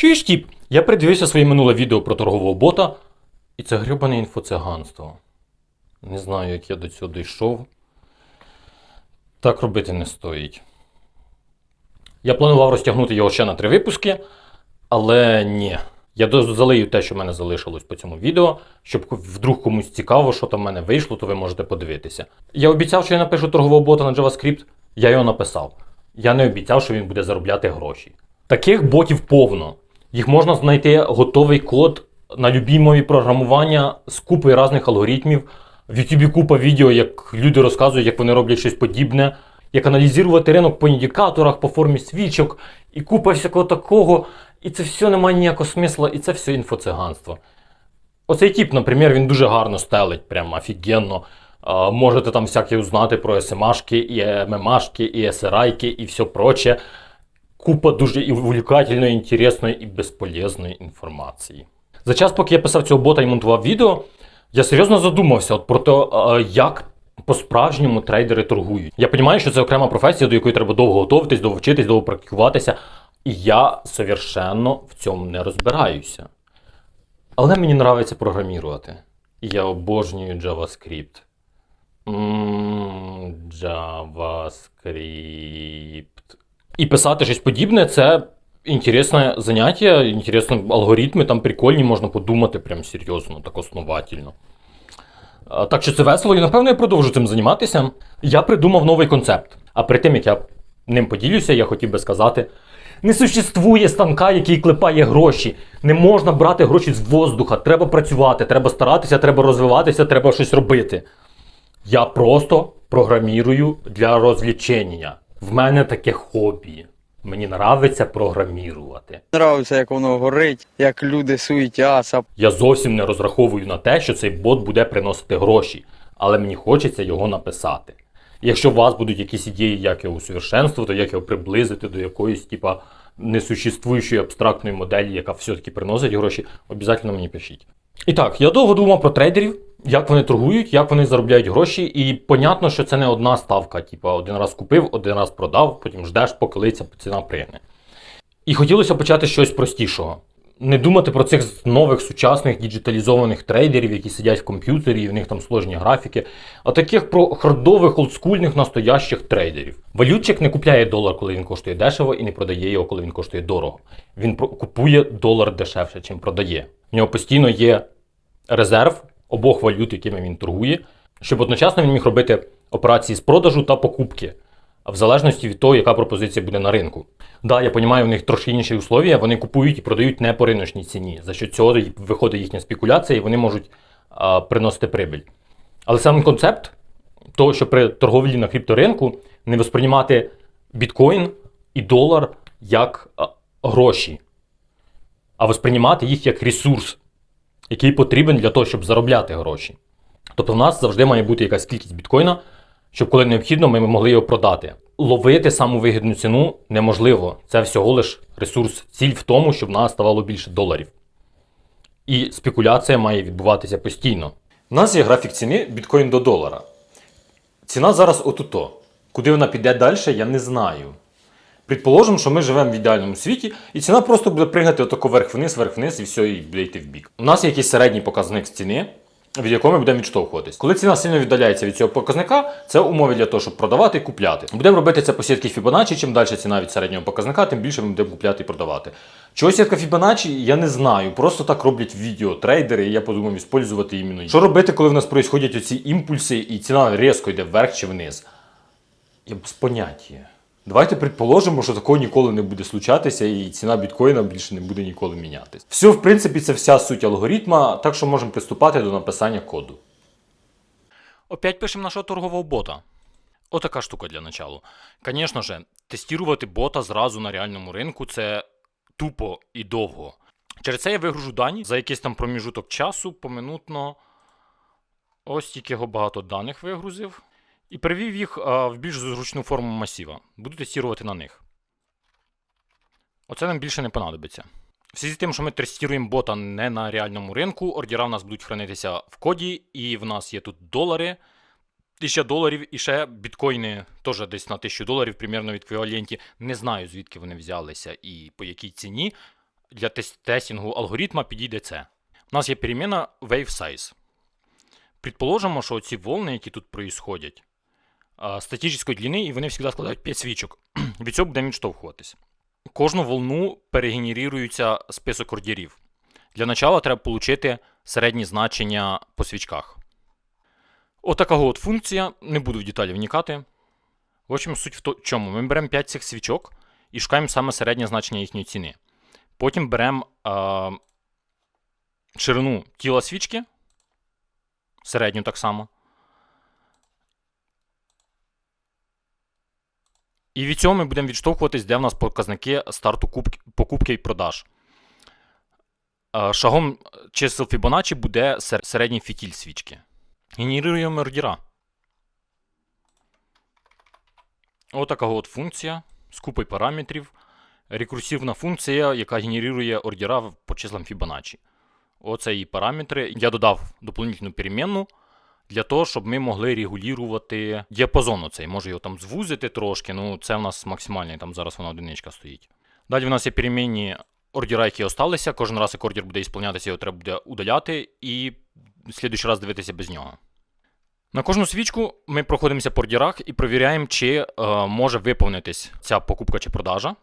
Чуєш, тіп, я придивився своє минуле відео про торгового бота, і це грюбане інфоциганство. Не знаю, як я до цього дійшов. Так робити не стоїть. Я планував розтягнути його ще на три випуски, але ні. Я залию те, що в мене залишилось по цьому відео, щоб вдруг комусь цікаво, що там в мене вийшло, то ви можете подивитися. Я обіцяв, що я напишу торгового бота на JavaScript, я його написав. Я не обіцяв, що він буде заробляти гроші. Таких ботів повно. Їх можна знайти готовий код на любій мові програмування з купою різних алгоритмів. В Ютубі купа відео, як люди розказують, як вони роблять щось подібне, як аналізувати ринок по індикаторах, по формі свічок, і купа всякого такого. І це все не має ніякого смисла, і це все інфоциганство. Оцей тип, наприклад, він дуже гарно стелить, прям офігенно. Можете там всяке узнати про СМАшки, і ММАшки, і СРАйки, і все проче. Купа дуже і увлекательної, інтересної і безполезної інформації. За час, поки я писав цього бота і монтував відео, я серйозно задумався от про те, як по-справжньому трейдери торгують. Я розумію, що це окрема професія, до якої треба довго готуватись, довго вчитись, довго практикуватися. І я совершенно в цьому не розбираюся. Але мені подобається програмірувати. І я обожнюю JavaScript. М, JavaScript. І писати щось подібне це інтересне заняття, інтересні алгоритми, там прикольні, можна подумати прям серйозно, так основательно. Так що це весело, і напевно я продовжу цим займатися. Я придумав новий концепт. А перед тим як я ним поділюся, я хотів би сказати: не существує станка, який клепає гроші. Не можна брати гроші з воздуха. Треба працювати, треба старатися, треба розвиватися, треба щось робити. Я просто програмірую для розвлічення. В мене таке хобі. Мені нравиться програмірувати. Нравиться, як воно горить, як люди суетяться. Я зовсім не розраховую на те, що цей бот буде приносити гроші, але мені хочеться його написати. Якщо у вас будуть якісь ідеї, як його усовершенствувати, як його приблизити до якоїсь типа несуществуючої абстрактної моделі, яка все-таки приносить гроші, обов'язково мені пишіть. І так, я довго думав про трейдерів, як вони торгують, як вони заробляють гроші, і понятно, що це не одна ставка. Типа один раз купив, один раз продав, потім ждеш, поки ця ціна пригне. І хотілося почати щось простішого. Не думати про цих нових сучасних діджиталізованих трейдерів, які сидять в комп'ютері, і в них там сложні графіки, а таких про хардових, олдскульних настоящих трейдерів. Валютчик не купляє долар, коли він коштує дешево, і не продає його, коли він коштує дорого. Він купує долар дешевше, чим продає. В нього постійно є резерв обох валют, якими він торгує, щоб одночасно він міг робити операції з продажу та покупки, в залежності від того, яка пропозиція буде на ринку. Да, я розумію, в них трошки інші условия, вони купують і продають не по риночній ціні. За що цього виходить їхня спекуляція, і вони можуть а, приносити прибиль. Але сам концепт того, що при торговлі на крипторинку не восприймати біткоін і долар як гроші, а восприймати їх як ресурс, який потрібен для того, щоб заробляти гроші. Тобто в нас завжди має бути якась кількість біткоїна, щоб коли необхідно, ми могли його продати. Ловити саму вигідну ціну неможливо. Це всього лиш ресурс. Ціль в тому, щоб в нас ставало більше доларів. І спекуляція має відбуватися постійно. У нас є графік ціни біткоін до долара. Ціна зараз отуто. Куди вона піде далі, я не знаю. Предположимо, що ми живемо в ідеальному світі, і ціна просто буде пригати отако вверх-вниз, вверх-вниз, і все, і буде йти в бік. У нас є якийсь середній показник ціни, від якого ми будемо відштовхуватись. Коли ціна сильно віддаляється від цього показника, це умови для того, щоб продавати і купляти. Будемо робити це по сітки Fibonacci, чим далі ціна від середнього показника, тим більше ми будемо купляти і продавати. Чого сітка Fibonacci, я не знаю. Просто так роблять відео трейдери, і я подумав, використовувати іменно. Що робити, коли в нас происходять оці імпульси, і ціна різко йде вверх чи вниз? Я без поняття. Давайте предположимо, що такого ніколи не буде случатися, і ціна біткоїна більше не буде ніколи мінятися. Все, в принципі, це вся суть алгоритма, так що можемо приступати до написання коду. Опять пишемо нашого торгового бота. Отака штука для началу. Звісно ж, тестувати бота зразу на реальному ринку це тупо і довго. Через це я вигружу дані за якийсь там проміжуток часу, поминутно. Ось тільки його багато даних вигрузив. І перевів їх в більш зручну форму масіва. Буду тестувати на них. Оце нам більше не понадобиться. В зв'язку з тим, що ми тестуємо бота не на реальному ринку, ордера в нас будуть хранитися в коді, і в нас є тут долари. 1000 доларів і ще біткоїни теж десь на 1000 доларів, примерно в еквіваленті. Не знаю, звідки вони взялися і по якій ціні. для тес- тестінгу алгоритма підійде це. У нас є переміна wave size. Предположимо, що ці волни, які тут проїсходять, а, статичної длини, і вони завжди складають 5 свічок. Від цього будемо відштовхуватись. Кожну волну перегенерується список ордерів. Для начала треба отримати середні значення по свічках. Отака от функція, не буду в деталі вникати. В общем, суть в то- чому? Ми беремо 5 цих свічок і шукаємо саме середнє значення їхньої ціни. Потім беремо а, ширину тіла свічки, середню так само. І від цього ми будемо відштовхуватись, де в нас показники старту покупки і продаж. Е, Шагом чисел Fibonacci буде середній фітіль свічки. Генеруємо ордера. Отака от функція з купою параметрів. Рекурсивна функція, яка генерує ордера по числам Fibonacci. Оце її параметри. Я додав дополнительну переменну для того, щоб ми могли регулювати діапазон оцей. Може його там звузити трошки, ну це в нас максимальний, там зараз вона одиничка стоїть. Далі в нас є перемінні ордера, які осталися. Кожен раз, як ордер буде ісполнятися, його треба буде удаляти, і в слідуючий раз дивитися без нього. На кожну свічку ми проходимося по ордерах і перевіряємо, чи е, може виповнитись ця покупка чи продажа.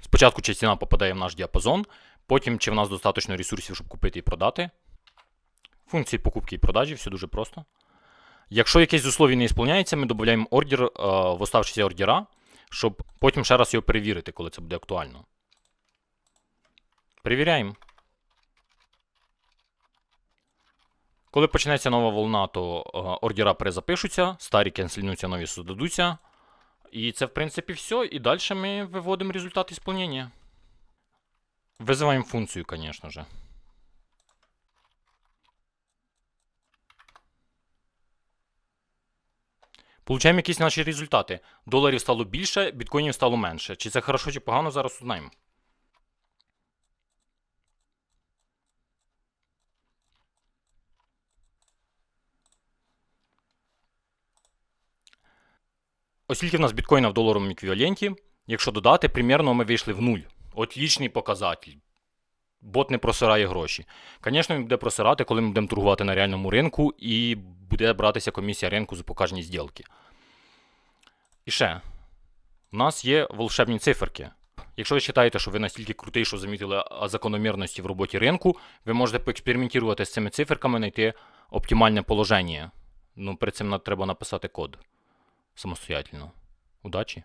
Спочатку, чи ціна попадає в наш діапазон, потім, чи в нас достатньо ресурсів, щоб купити і продати. Функції покупки і продажі, все дуже просто. Якщо якесь з условій не ісполняється, ми додаємо ордер е, в оставшіся ордера, щоб потім ще раз його перевірити, коли це буде актуально. Перевіряємо. Коли почнеться нова волна, то е, ордера перезапишуться, старі кенсельнуться, нові создадуться. І це, в принципі, все. І далі ми виводимо результат ісполнення. Визиваємо функцію, звісно же. Получаємо якісь наші результати. Доларів стало більше, біткоїнів стало менше. Чи це хорошо, чи погано, зараз узнаємо. Оскільки в нас біткоїна в доларовому еквіваленті, якщо додати, примірно ми вийшли в нуль. Отлічний показатель. Бот не просирає гроші. Звісно, він буде просирати, коли ми будемо торгувати на реальному ринку і буде братися комісія ринку за покажні зділки. І ще, у нас є волшебні циферки. Якщо ви вважаєте, що ви настільки крутий, що замітили закономірності в роботі ринку, ви можете поекспериментувати з цими циферками, знайти оптимальне положення. Ну, перед цим треба написати код самостоятельно. Удачі!